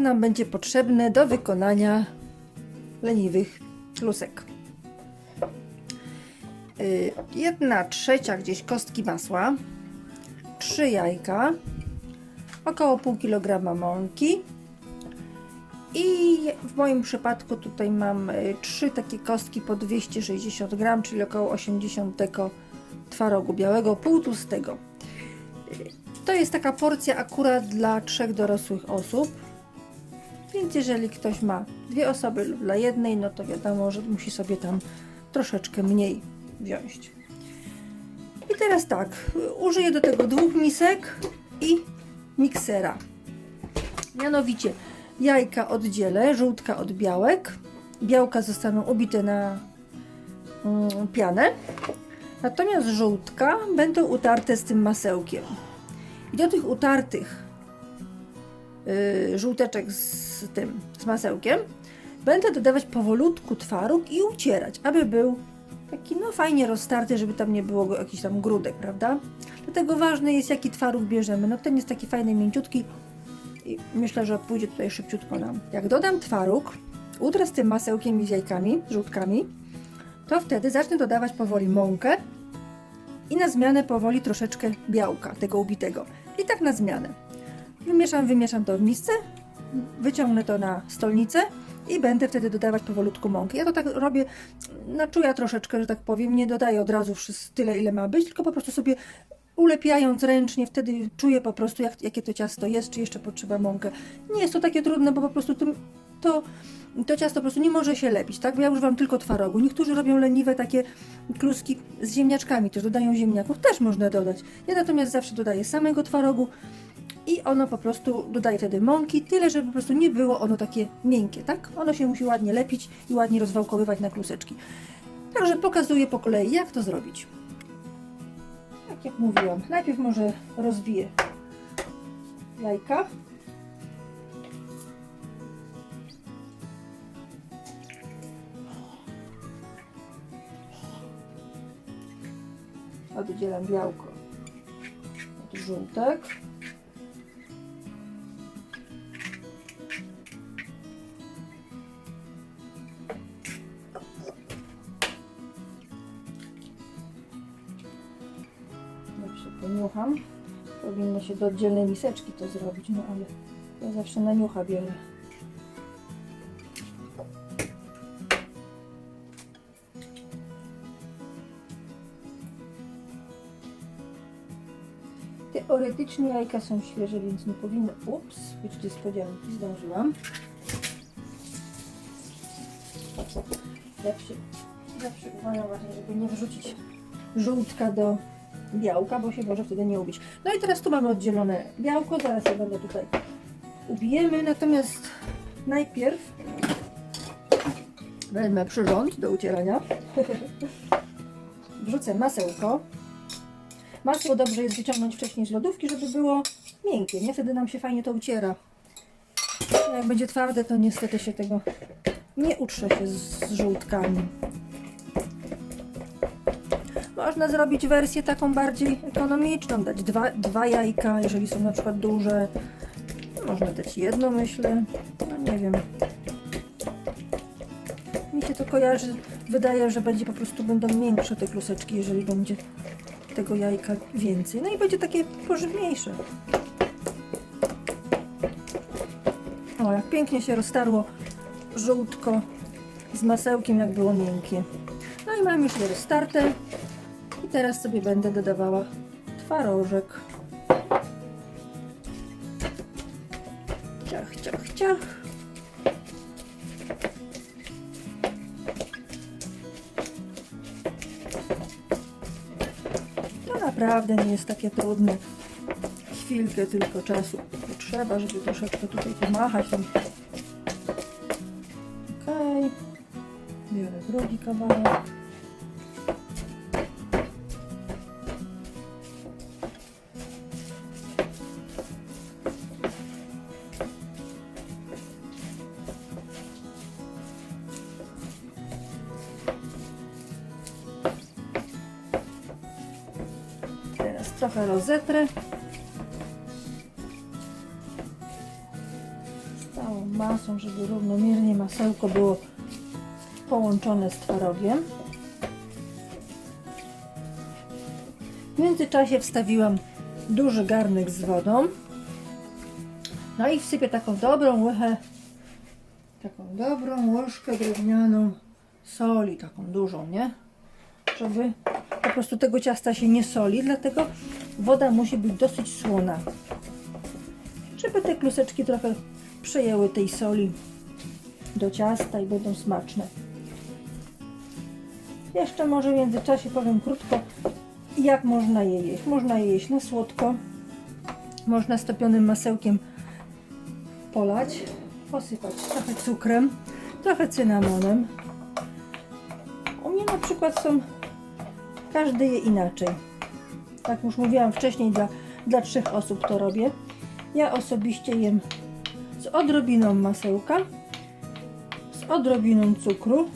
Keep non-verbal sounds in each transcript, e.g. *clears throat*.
nam będzie potrzebne do wykonania leniwych klusek. Y, Jedna trzecia gdzieś kostki masła, trzy jajka, około pół kilograma mąki i w moim przypadku tutaj mam y, trzy takie kostki po 260 gram, czyli około 80 deko twarogu białego, pół tłustego. Y, To jest taka porcja akurat dla trzech dorosłych osób. Więc jeżeli ktoś ma dwie osoby lub dla jednej, no to wiadomo, że musi sobie tam troszeczkę mniej wziąć. I teraz tak, użyję do tego dwóch misek i miksera. Mianowicie jajka oddzielę, żółtka od białek. Białka zostaną ubite na mm, pianę. Natomiast żółtka będą utarte z tym masełkiem. I do tych utartych y, żółteczek z tym, z masełkiem, będę dodawać powolutku twaróg i ucierać, aby był taki no fajnie roztarty, żeby tam nie było jakiś tam grudek, prawda? Dlatego ważne jest jaki twaróg bierzemy. No ten jest taki fajny, mięciutki i myślę, że pójdzie tutaj szybciutko nam. Jak dodam twaróg, utrę z tym masełkiem i z jajkami, żółtkami, to wtedy zacznę dodawać powoli mąkę i na zmianę powoli troszeczkę białka, tego ubitego. I tak na zmianę. Wymieszam, wymieszam to w misce, wyciągnę to na stolnicę i będę wtedy dodawać powolutku mąki. Ja to tak robię na czuja troszeczkę, że tak powiem, nie dodaję od razu tyle, ile ma być, tylko po prostu sobie ulepiając ręcznie, wtedy czuję po prostu, jak, jakie to ciasto jest, czy jeszcze potrzeba mąkę. Nie jest to takie trudne, bo po prostu to, to, to ciasto po prostu nie może się lepić, tak? Bo ja używam tylko twarogu. Niektórzy robią leniwe takie kluski z ziemniaczkami, też dodają ziemniaków, też można dodać. Ja natomiast zawsze dodaję samego twarogu, i ono po prostu dodaje wtedy mąki, tyle, żeby po prostu nie było ono takie miękkie, tak? Ono się musi ładnie lepić i ładnie rozwałkowywać na kluseczki. Także pokazuję po kolei, jak to zrobić. Tak jak mówiłam, najpierw może rozbiję jajka. Oddzielam białko od żółtek. Poniucham, powinno się do oddzielnej miseczki to zrobić, no ale ja zawsze na niucha biorę. Teoretycznie jajka są świeże, więc nie powinno, ups, być niespodzianki, zdążyłam. Zawsze, zawsze uważam żeby nie wrzucić żółtka do białka, bo się może wtedy nie ubić. No i teraz tu mamy oddzielone białko, zaraz je będę tutaj ubijemy, natomiast najpierw wezmę przyrząd do ucierania. *laughs* Wrzucę masełko. Masło dobrze jest wyciągnąć wcześniej z lodówki, żeby było miękkie, nie? Wtedy nam się fajnie to uciera. Jak będzie twarde, to niestety się tego nie utrze się z żółtkami. Można zrobić wersję taką bardziej ekonomiczną, dać dwa, dwa jajka, jeżeli są na przykład duże. Można dać jedno, myślę. No nie wiem. Mi się to kojarzy, wydaje, że będzie po prostu będą miększe te kluseczki, jeżeli będzie tego jajka więcej. No i będzie takie pożywniejsze. O, jak pięknie się roztarło żółtko z masełkiem, jak było miękkie. No i mam już je roztarte. I teraz sobie będę dodawała twarożek. Ciach, ciach, ciach. To naprawdę nie jest takie trudne. Chwilkę tylko czasu potrzeba, żeby troszeczkę tutaj pomachać. Okej. Biorę drugi kawałek. Trochę rozetrę. Z całą masą, żeby równomiernie masełko było połączone z twarogiem. W międzyczasie wstawiłam duży garnek z wodą. No i wsypię taką dobrą łychę, taką dobrą łyżkę drewnianą soli, taką dużą, nie? Żeby po prostu tego ciasta się nie soli, dlatego woda musi być dosyć słona. Żeby te kluseczki trochę przejęły tej soli do ciasta i będą smaczne. Jeszcze może w międzyczasie powiem krótko, jak można je jeść. Można je jeść na słodko, można stopionym masełkiem polać, posypać trochę cukrem, trochę cynamonem. U mnie na przykład są, każdy je inaczej. Tak już mówiłam wcześniej, dla, dla trzech osób to robię. Ja osobiście jem z odrobiną masełka, z odrobiną cukru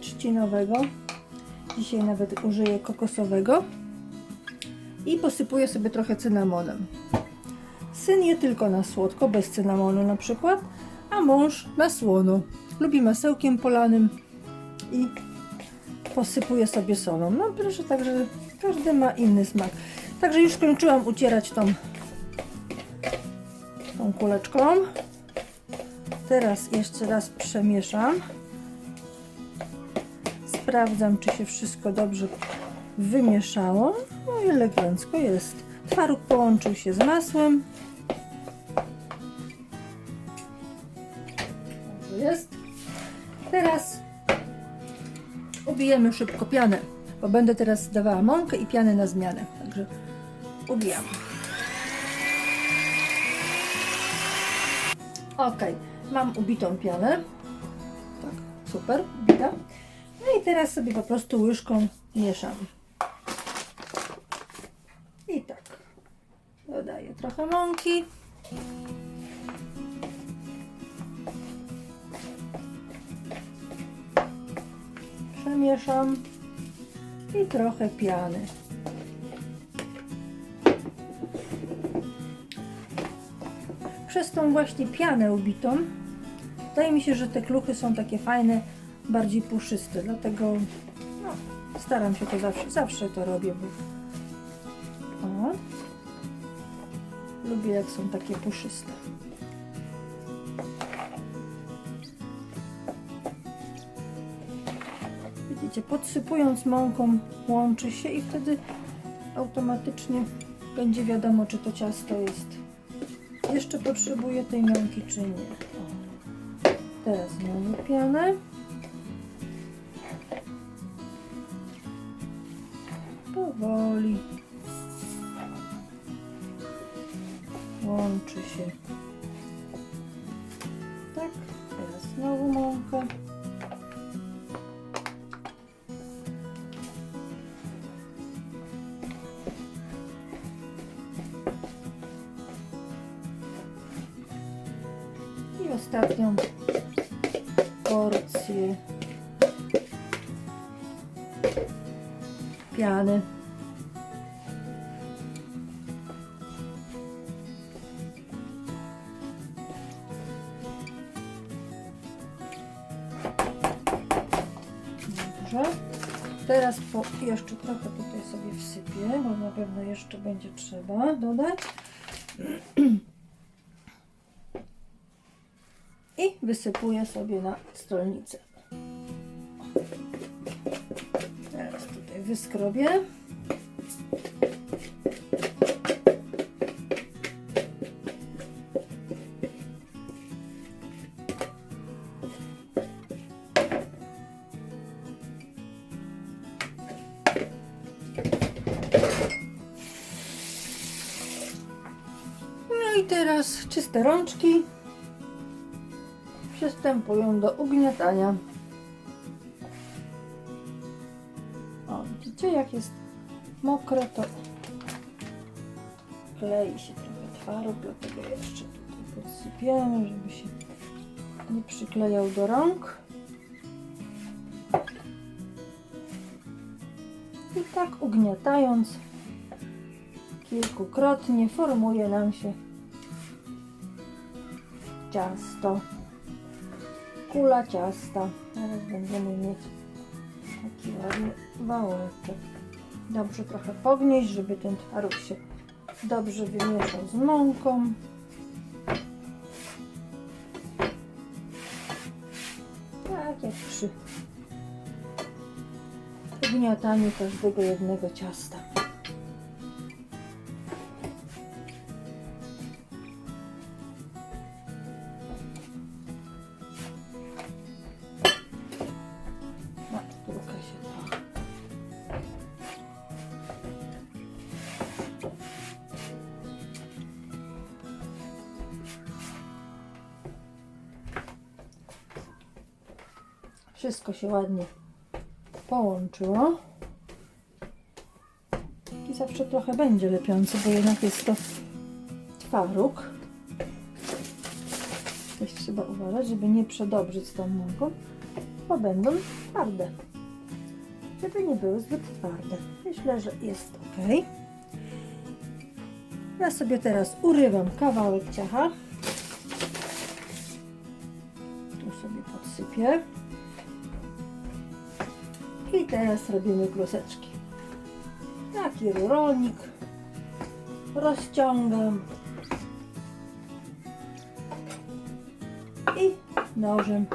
trzcinowego. Dzisiaj nawet użyję kokosowego i posypuję sobie trochę cynamonem. Syn je tylko na słodko, bez cynamonu na przykład, a mąż na słono. Lubi masełkiem polanym i posypuje sobie solą. No proszę, także każdy ma inny smak. Także już skończyłam ucierać tą, tą kuleczką. Teraz jeszcze raz przemieszam. Sprawdzam, czy się wszystko dobrze wymieszało. No i elegancko jest. Twaróg połączył się z masłem. Dobrze jest. Teraz ubijemy szybko pianę, bo będę teraz dawała mąkę i pianę na zmianę. Także ubijam. Ok, mam ubitą pianę. Tak, super, ubita. No i teraz sobie po prostu łyżką mieszam. I tak. Dodaję trochę mąki. Przemieszam. I trochę piany. Przez tą właśnie pianę ubitą wydaje mi się, że te kluchy są takie fajne, bardziej puszyste, dlatego no, staram się to zawsze, zawsze to robię, bo o, lubię jak są takie puszyste. Podsypując mąką łączy się i wtedy automatycznie będzie wiadomo, czy to ciasto jest jeszcze potrzebuje tej mąki, czy nie. Teraz znowu pianę. Powoli łączy się. Tak, teraz znowu mąkę. Ostatnią porcję piany. Dobrze. Teraz po, jeszcze trochę tutaj sobie wsypię, bo na pewno jeszcze będzie trzeba dodać. *clears throat* I wysypuję sobie na stolnicę. Teraz tutaj wyskrobię. No i teraz czyste rączki przystępują do ugniatania. O, widzicie jak jest mokre, to klei się trochę twaróg, dlatego jeszcze tutaj podsypiemy, żeby się nie przyklejał do rąk. I tak ugniatając kilkukrotnie formuje nam się ciasto. Kula ciasta. Teraz będziemy mieć taki ładny wałeczek. Dobrze trochę pognieść, żeby ten twaróg się dobrze wymieszał z mąką. Tak jak przy ugniataniu każdego jednego ciasta. Się ładnie połączyło. I zawsze trochę będzie lepiący, bo jednak jest to twaróg. Też trzeba uważać, żeby nie przedobrzyć tą mąką, bo będą twarde. Żeby nie były zbyt twarde. Myślę, że jest ok. Ja sobie teraz urywam kawałek ciacha. Tu sobie podsypię. Teraz robimy kluseczki. Taki rolnik. Rozciągam. I nożem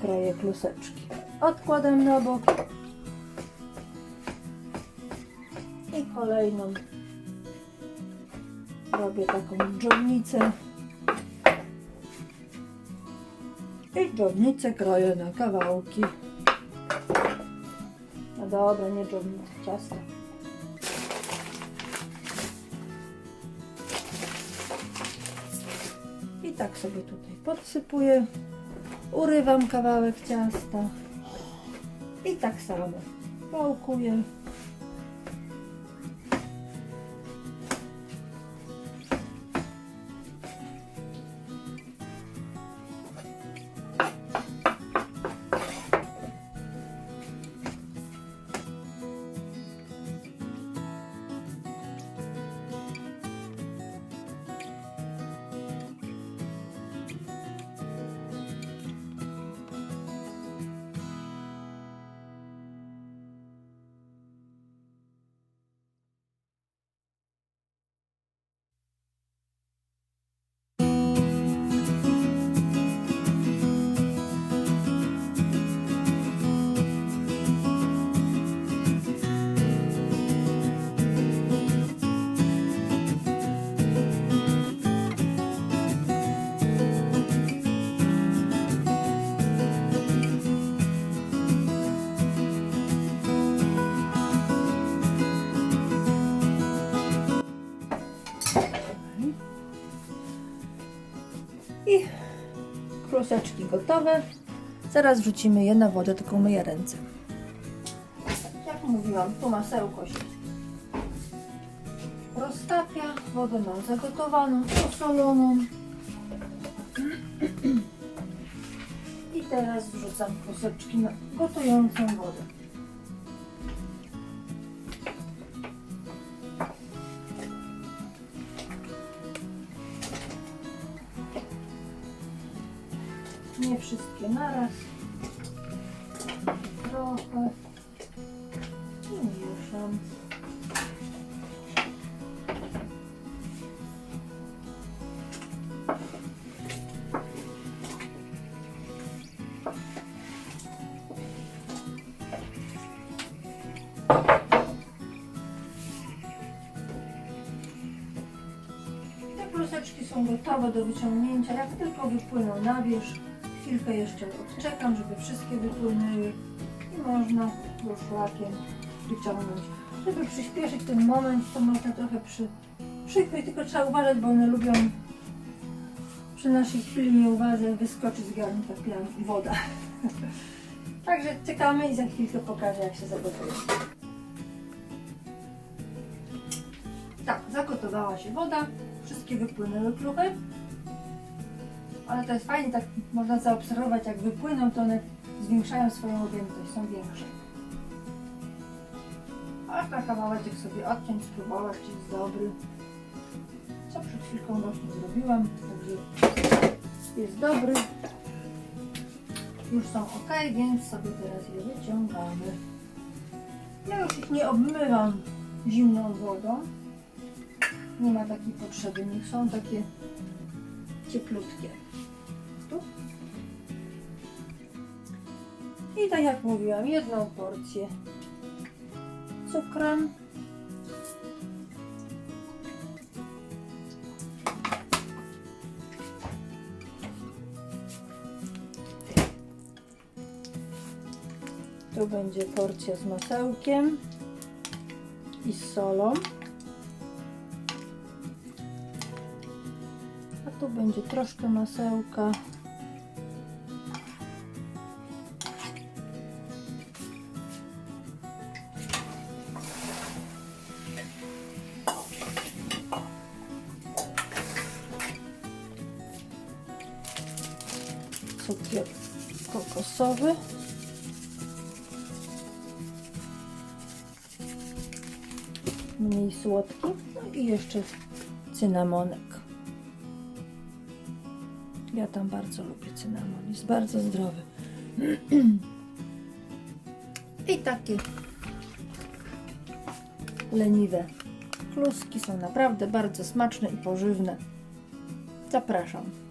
kroję kluseczki. Odkładam na bok. I kolejną robię taką dżownicę. I dżownicę kroję na kawałki. Dobra, nie dżownicę, ciasto. I tak sobie tutaj podsypuję. Urywam kawałek ciasta. I tak samo wałkuję. Kluseczki gotowe. Zaraz wrzucimy je na wodę, tylko myję ręce. Jak mówiłam, tu masełko się roztapia. Wodę mam zagotowaną, posoloną. I teraz wrzucam kluseczki na gotującą wodę. Naraz. Trochę. Mieszam. Te są gotowe do wyciągnięcia. Jak tylko wypłyną na wierzch, chwilkę jeszcze odczekam, żeby wszystkie wypłynęły i można już szlakiem wyciągnąć. Żeby przyspieszyć ten moment, to można trochę przy, przykryć, tylko trzeba uważać, bo one lubią przy naszej chwili nieuwadze wyskoczyć z garnka pian woda. *laughs* Także czekamy i za chwilkę pokażę, jak się zagotuje. Tak, zagotowała się woda, wszystkie wypłynęły kluchy. Ale to jest fajnie, tak można zaobserwować, jak wypłyną, to one zwiększają swoją objętość, są większe. A na kawałeczek sobie odciąć, spróbować, czy jest dobry. Co przed chwilką właśnie zrobiłam, tak będzie jest dobry. Już są ok, więc sobie teraz je wyciągamy. Ja już ich nie obmywam zimną wodą. Nie ma takiej potrzeby, niech są takie cieplutkie. I tak jak mówiłam, jedną porcję cukrem. Tu będzie porcja z masełkiem i z solą. A tu będzie troszkę masełka. Kokosowy. Mniej słodki. No i jeszcze cynamonek. Ja tam bardzo lubię cynamon, jest bardzo zdrowy. *clears throat* I takie leniwe kluski są naprawdę bardzo smaczne i pożywne. Zapraszam.